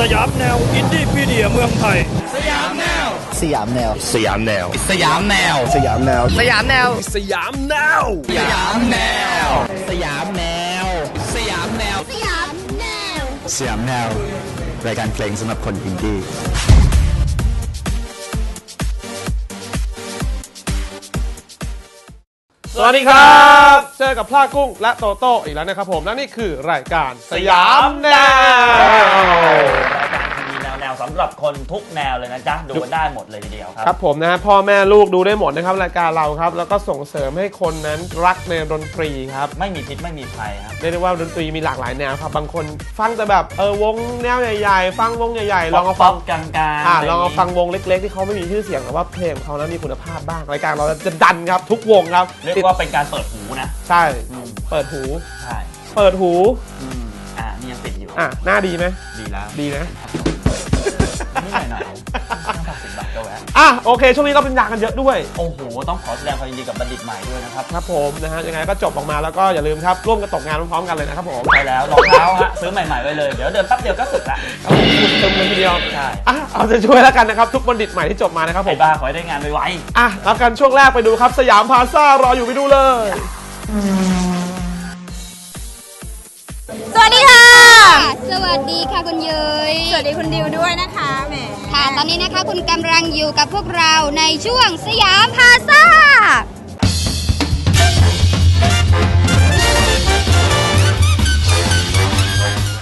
สยามแนว อินดี้พีเดียเมืองไทย สยามแนว สยามแนว สยามแนว สยามแนว สยามแนว สยามแนว สยามแนว สยามแนว สยามแนว สยามแนว สยามแนวรายการเพลงสำหรับคนอินดี้ สวัสดีครับ เจอกับพลากุ้งและโตโต้อีกแล้วนะครับผม และนี่คือรายการสยามแนวรายการที วีแนวแนวสำหรับคนทุกแนวเลยนะจ๊ะ ดูกันได้หมดเลยทีเดียวครับ ครับผมนะฮะพ่อแม่ลูกดูได้หมดนะครับรายการเราครับ แล้วก็ส่งเสริมให้คนนั้นรักในดนตรีครับไม่มีพิษไม่มีภัยครับเรียกได้ว่าดนตรีมีหลากหลายแนวครับบางคนฟังแต่แบบเออวงแนวใหญ่ๆ ฟังวงใหญ่ๆลองเอาป๊ฟัองปกลางๆอ่าะไรลองเอาฟังวงเล็ก ๆ ที่เขาไม่มีชื่อเสียงแต่ว่าเพลงของเขานั้นมีคุณภาพบ้างรายการเราจะดันครับทุกวงครับเรียกว่าเป็นการเปิดหูนะ ใช่อืม เปิดหู ใช่เปิดหู อืมอ่านี่ยังติดอยู่ อะหน้าดีไหมดีแล้วดีนะ อะโอเค ช่วงนี้เราเป็นยากันเยอะด้วย โอ้โห ต้องขอแสดงความยินดีกับบัณฑิตใหม่ด้วยนะครับ ครับผมนะฮะยังไงก็จบออกมาแล้วก็อย่าลืมครับร่วมกันตกงานพร้อมๆกันเลยนะครับผมใช่แล้วรองเท้าฮะซื้อใหม่ๆไว้เลย เดี๋ยวเดินแป๊บเดียวก็สึกละ ครับผมสุดเต็มเลยทีเดียวใช่ อะเอาใจช่วยแล้วกันนะครับทุกบัณฑิตใหม่ที่จบมานะครับผไอ้มบ้าขอให้ได้งานไวอะแล้วกันช่วงแรกไปดูครับสยามพาซ่ารออยู่ไปดูเลยส วัสดีค่ะคุณยุย้ยสวัสดีคุณดิวด้วยนะคะแหมค่ะ ตอนนี้นะคะคุณกำลังอยู่กับพวกเราในช่วงสยามพาซ่า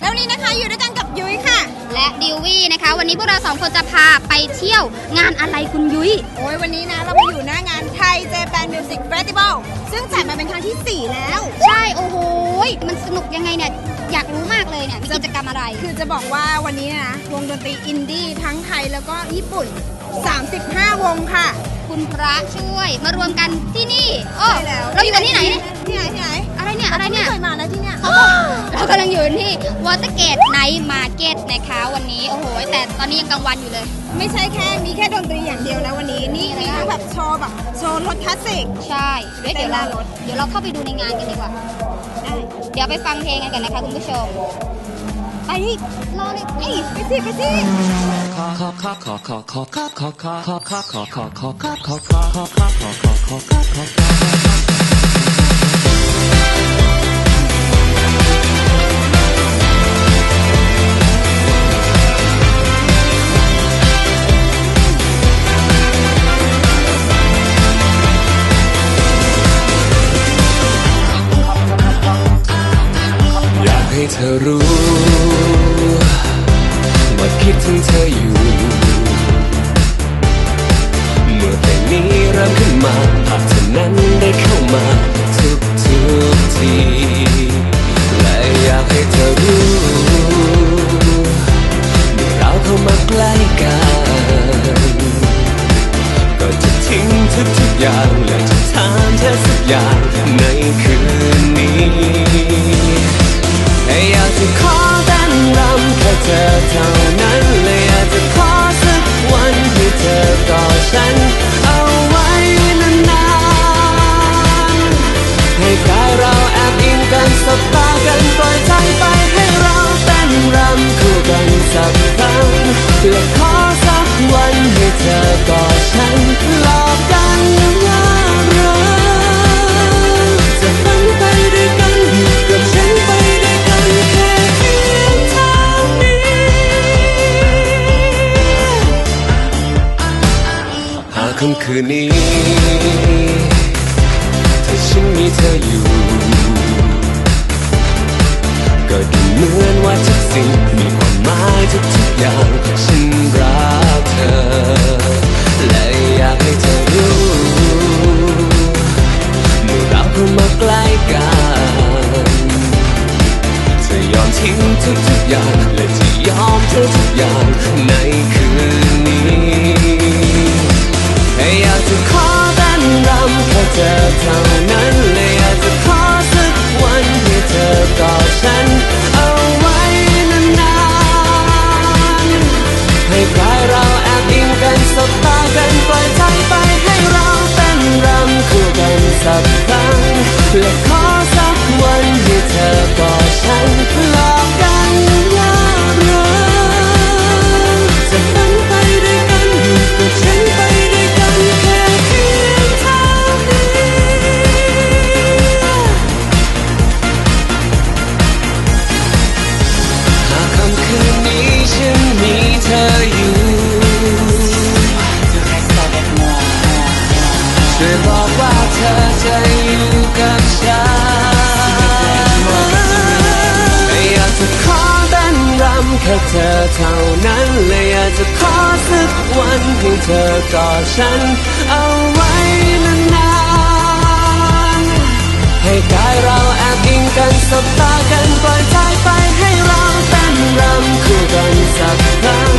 แล้ววันนี้นะคะอยู่ด้วยกันกับยุ้ยค่ะ และดิววี่นะคะ วันนี้พวกเราสองคนจะพาไปเที่ยวงานอะไรคุณยุ้ย โอ้ยวันนี้นะเราไปอยู่หน้างานไทยเจแปนมิวสิกเฟสติวัลซึ่งจัดมาเป็นครั้งที่ 4 แล้ว ใช่ โอ้โหยมันสนุกยังไงเนี่ย อยากรู้มากเลยเนี่ยมีกิจกรรมอะไร คือจะบอกว่าวันนี้นะวงดนตรีอินดี้ทั้งไทยแล้วก็ญี่ปุ่น 35 วงค่ะ คุณพระช่วยมารวมกันที่นี่โอ้ใช่แล้ว เราอยู่กันที่ไหนเนี่ยที่ไหนที่ไหนอะไรเนี่ยอะไรเนี่ย ไม่เคยมานะที่เนี่ย เรากำลังอยู่ที่วอเตอร์เกตไนท์มาร์เก็ตนะคะวันนี้ โอ้โห แต่ตอนนี้ยังกลางวันอยู่เลย ไม่ใช่แค่มีแค่ดนตรีอย่างเดียวนะวันนี้ นี่มีมีอะไรทั้งบ้างแบบโชว์แบบโชว์รถคลาสสิก ใช่เดี๋ยวเดี๋ยวเราเต้นหน้ารถเดี๋ยวเราเข้าไปดูในงานกันดีกว่า เดี๋ยวไปฟังเพลงกันก่อนนะคะคุณผู้ชม ไปรอเลยเอ้ยไปสิไปสิ คืนนี้ อยากจะขอเต้นรำแค่เธอเท่านั้นและอยากจะขอสักวันให้เธอกอดฉัน เอาไว้นานๆ ให้กายเราแอบอิงกันสบตากันปล่อยใจไปให้เราเต้นรำคู่กันสักครั้งและขอ นี้ ถ้าฉันมีเธออยู่ ก็ดูเหมือนว่าทุกสิ่งมีความหมายทุกๆอย่างฉันรักเธอ และอยากให้เธอรู้เมื่อเราเข้ามาใกล้กันเธอยอมทิ้งทุกๆอย่างและจะยอมเธอทุกอย่างในคืนนี้ จะขอเต้นรำแค่เธอเท่านั้น แค่เธอเท่านั้นเลยอยากจะขอสักวันให้เธอกอดฉัน เอาไว้นานๆให้กายเราแอบอิงกันสบตากันปล่อยใจไปให้เราเต้นรำคู่กันสักครั้ง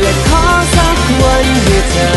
และขอสักวันให้เธอ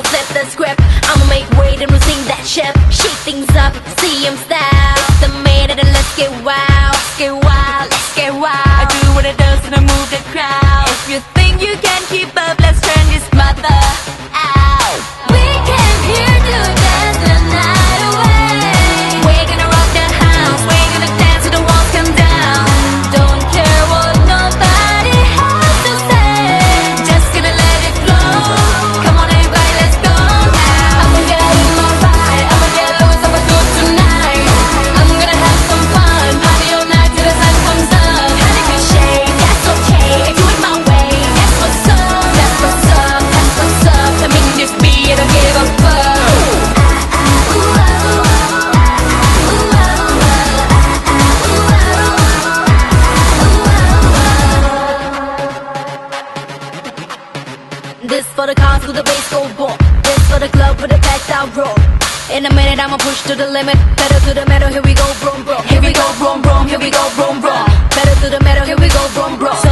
I'ma flip the script. I'ma make way, we'll sing that ship. Shake things up, see 'em style. It's the minute, and let's get wild. I'ma push to the limit. Better to the metal, here we go, boom, boom. Here we go, boom, boom. Here we go, boom, boom. Better to the metal, here we go, boom, boom.